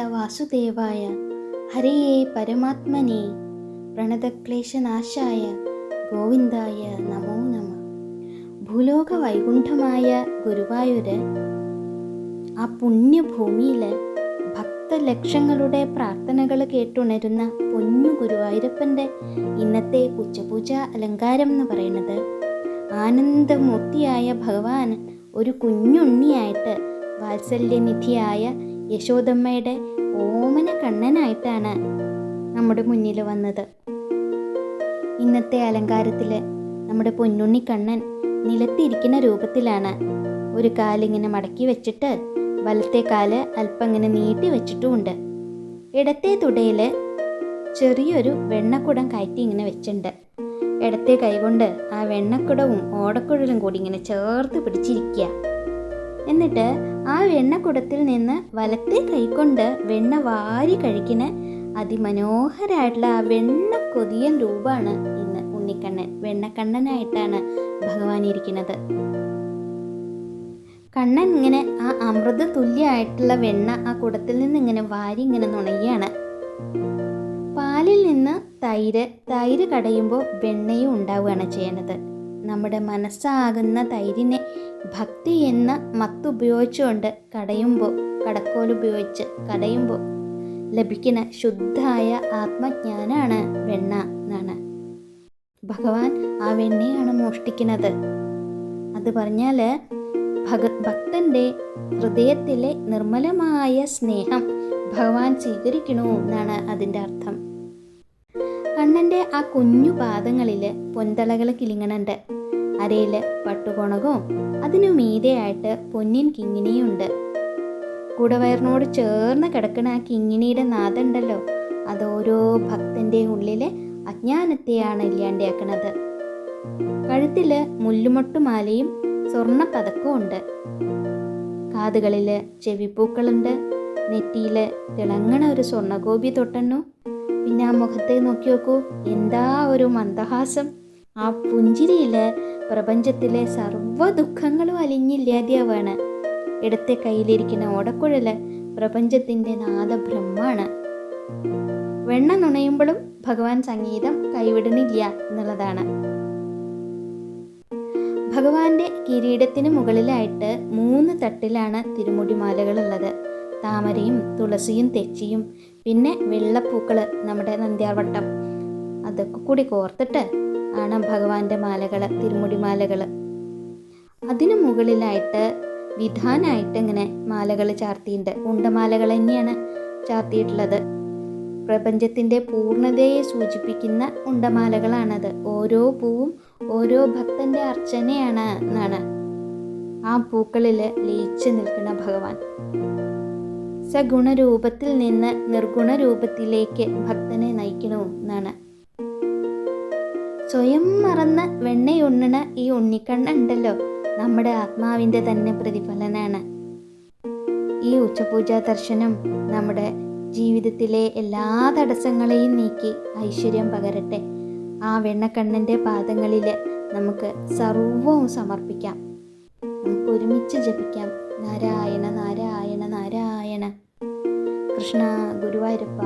വാസുദേവായ. ഹരിയേ പരമാത്മനെ. പ്രണതക്ലേശനാശായ. ഗോവിന്ദായ നമോ നമ. ഭൂലോക വൈകുണ്ഠമായ ഗുരുവായൂര് ആ പുണ്യഭൂമിയിൽ ഭക്തലക്ഷങ്ങളുടെ പ്രാർത്ഥനകൾ കേട്ടുണരുന്ന പൊന്നു ഗുരുവായൂരപ്പന്റെ ഇന്നത്തെ ഉച്ചപൂജ അലങ്കാരം എന്ന് പറയുന്നത്. ആനന്ദമൂർത്തിയായ ഭഗവാൻ ഒരു കുഞ്ഞുണ്ണിയായിട്ട് വാത്സല്യനിധിയായ യശോദമ്മയുടെ ഓമന കണ്ണനായിട്ടാണ് നമ്മുടെ മുന്നിൽ വന്നത്. ഇന്നത്തെ അലങ്കാരത്തിൽ നമ്മുടെ പൊന്നുണ്ണി കണ്ണൻ നിലത്തിരിക്കുന്ന രൂപത്തിലാണ് ഒരു കാലിങ്ങനെ മടക്കി വെച്ചിട്ട് വലത്തെ കാൽ അല്പം ഇങ്ങനെ നീട്ടി വെച്ചിട്ടുമുണ്ട്. ഇടത്തെ തുടയിൽ ചെറിയൊരു വെണ്ണക്കുടം കയറ്റി ഇങ്ങനെ വെച്ചിട്ടുണ്ട്. ഇടത്തെ കൈകൊണ്ട് ആ വെണ്ണക്കുടവും ഓടക്കുഴലും കൂടി ഇങ്ങനെ ചേർത്ത് പിടിച്ചിരിക്കുക. എന്നിട്ട് ആ വെണ്ണക്കുടത്തിൽ നിന്ന് വലത്തെ കൈകൊണ്ട് വെണ്ണ വാരി കഴിക്കുന്ന അതിമനോഹരമായിട്ടുള്ള ആ വെണ്ണ കൊതിയൻ രൂപമാണ് ഇന്ന് ഉണ്ണിക്കണ്ണൻ വെണ്ണക്കണ്ണനായിട്ടാണ് ഭഗവാൻ ഇരിക്കുന്നത്. കണ്ണൻ ഇങ്ങനെ ആ അമൃത തുല്യമായിട്ടുള്ള വെണ്ണ ആ കുടത്തിൽ നിന്ന് ഇങ്ങനെ വാരി ഇങ്ങനെ നുണയാണ് പാലിൽ നിന്ന് തൈര് തൈര് കടയുമ്പോൾ വെണ്ണയും ഉണ്ടാവുകയാണ് ചെയ്യണത് നമ്മുടെ മനസ്സാകുന്ന തൈരിനെ ഭക്തി എന്ന മത്ത് ഉപയോഗിച്ചുകൊണ്ട് കടയുമ്പോൾ കടക്കോൽ ഉപയോഗിച്ച് കടയുമ്പോൾ ലഭിക്കുന്ന ശുദ്ധായ ആത്മജ്ഞാനാണ് വെണ്ണ എന്നാണ്. ഭഗവാൻ ആ വെണ്ണയാണ് മോഷ്ടിക്കുന്നത്. അത് പറഞ്ഞാൽ ഭഗ ഭക്തന്റെ ഹൃദയത്തിലെ നിർമ്മലമായ സ്നേഹം ഭഗവാൻ സ്വീകരിക്കണു എന്നാണ് അതിന്റെ അർത്ഥം. കണ്ണന്റെ ആ കുഞ്ഞു പാദങ്ങളിൽ പൊന്തളകൾ കിളിങ്ങണുണ്ട്. അരയിൽ പട്ടുകൊണകവും അതിനു മീതെയായിട്ട് പൊന്നിൻ കിങ്ങിണിയുണ്ട്. കുടവയറിനോട് ചേർന്ന് കിടക്കുന്ന ആ കിങ്ങിണിയുടെ നാദുണ്ടല്ലോ. അത് ഓരോ ഭക്തന്റെ ഉള്ളിലെ അജ്ഞാനത്തെയാണ് ഇല്ലാണ്ടാക്കണത്. കഴുത്തിൽ മുല്ലുമൊട്ടുമാലയും സ്വർണ പതക്കവും ഉണ്ട്. കാതുകളിൽ ചെവിപ്പൂക്കളുണ്ട്. നെറ്റിയിൽ തിളങ്ങണ ഒരു സ്വർണഗോപി തൊട്ടണ്ണു. പിന്നെ ആ മുഖത്തെ നോക്കി നോക്കൂ. എന്താ ഒരു മന്ദഹാസം? ആ പുഞ്ചിരിയിൽ പ്രപഞ്ചത്തിലെ സർവ ദുഃഖങ്ങളും അലിഞ്ഞില്ലാതെയാവാണ്. ഇടത്തെ കയ്യിലിരിക്കുന്ന ഓടക്കുഴൽ പ്രപഞ്ചത്തിന്റെ നാദബ്രഹ്മാണ്. വെണ്ണ നുണയുമ്പോഴും ഭഗവാൻ സംഗീതം കൈവിടുന്നില്ല എന്നുള്ളതാണ്. ഭഗവാന്റെ കിരീടത്തിന് മുകളിലായിട്ട് മൂന്ന് തട്ടിലാണ് തിരുമുടിമാലകളുള്ളത്. താമരയും തുളസിയും തെച്ചിയും പിന്നെ വെള്ളപ്പൂക്കൾ നമ്മുടെ നന്ദ്യാർവട്ടം അതൊക്കെ കൂടി കോർത്തിട്ട് ആണ് ഭഗവാന്റെ മാലകൾ തിരുമുടി മാലകൾ അതിനു മുകളിലായിട്ട് വിധാനായിട്ട് ഇങ്ങനെ മാലകൾ ചാർത്തിയിട്ടുണ്ട് ഉണ്ടമാലകൾ തന്നെയാണ് ചാർത്തിയിട്ടുള്ളത്. പ്രപഞ്ചത്തിന്റെ പൂർണതയെ സൂചിപ്പിക്കുന്ന ഉണ്ടമാലകളാണത്. ഓരോ പൂവും ഓരോ ഭക്തന്റെ അർച്ചനയാണ് എന്നാണ്. ആ പൂക്കളിൽ ലയിച്ചു നിൽക്കുന്ന ഭഗവാൻ. സഗുണരൂപത്തിൽ നിന്ന് നിർഗുണരൂപത്തിലേക്ക് ഭക്തനെ നയിക്കണു എന്നാണ്. സ്വയം മറന്ന് വെണ്ണയുണ്ണണ ഈ ഉണ്ണിക്കണ്ണുണ്ടല്ലോ നമ്മുടെ ആത്മാവിന്റെ തന്നെ പ്രതിഫലനാണ്. ഈ ഉച്ചപൂജാ ദർശനം നമ്മുടെ ജീവിതത്തിലെ എല്ലാ തടസ്സങ്ങളെയും നീക്കി ഐശ്വര്യം പകരട്ടെ. ആ വെണ്ണക്കണ്ണന്റെ പാദങ്ങളിൽ നമുക്ക് സർവവും സമർപ്പിക്കാം. നമുക്ക് ഒരുമിച്ച് ജപിക്കാം. നാരായണ നാരായണ. ಕೃಷ್ಣ ಗುರುವಾಯೂರಪ್ಪ